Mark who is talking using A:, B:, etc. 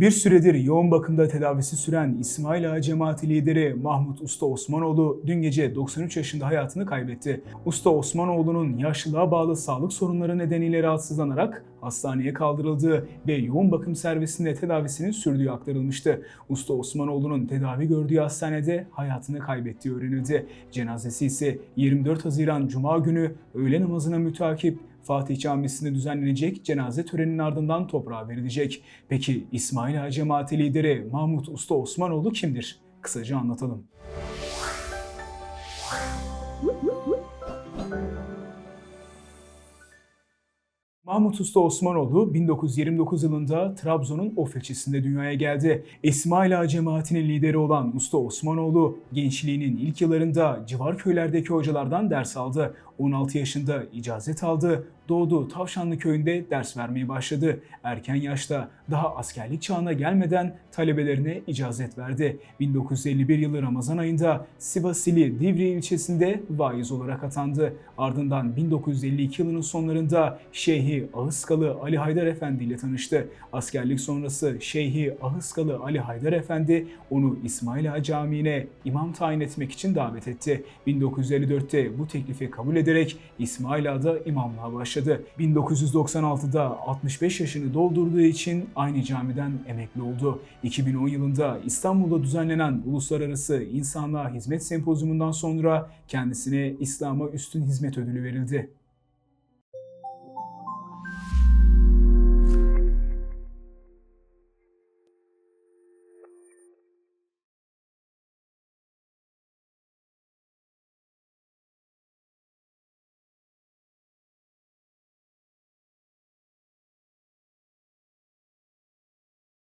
A: Bir süredir yoğun bakımda tedavisi süren İsmail Ağa cemaati lideri Mahmut Usta Osmanoğlu dün gece 93 yaşında hayatını kaybetti. Usta Osmanoğlu'nun yaşlılığa bağlı sağlık sorunları nedeniyle rahatsızlanarak hastaneye kaldırıldığı ve yoğun bakım servisinde tedavisinin sürdüğü aktarılmıştı. Usta Osmanoğlu'nun tedavi gördüğü hastanede hayatını kaybettiği öğrenildi. Cenazesi ise 24 Haziran Cuma günü öğle namazına mütakip Fatih Camisi'nde düzenlenecek cenaze töreninin ardından toprağa verilecek. Peki İsmail Ağa cemaati lideri Mahmut Usta Osmanoğlu kimdir? Kısaca anlatalım. Mahmut Usta Osmanoğlu 1929 yılında Trabzon'un Of ilçesinde dünyaya geldi. İsmail Ağa cemaatinin lideri olan Usta Osmanoğlu gençliğinin ilk yıllarında civar köylerdeki hocalardan ders aldı. 16 yaşında icazet aldı. Doğduğu Tavşanlı köyünde ders vermeye başladı. Erken yaşta daha askerlik çağına gelmeden talebelerine icazet verdi. 1951 yılı Ramazan ayında Sivas ili Divriği ilçesinde vaiz olarak atandı. Ardından 1952 yılının sonlarında Ahıskalı Ali Haydar Efendi ile tanıştı. Askerlik sonrası Şeyhi Ahıskalı Ali Haydar Efendi onu İsmail Ağa Camii'ne imam tayin etmek için davet etti. 1954'te bu teklifi kabul ederek İsmail Ağa'da imamlığa başladı. 1996'da 65 yaşını doldurduğu için aynı camiden emekli oldu. 2010 yılında İstanbul'da düzenlenen Uluslararası İnsanlığa Hizmet Sempozyumundan sonra kendisine İslam'a Üstün Hizmet Ödülü verildi.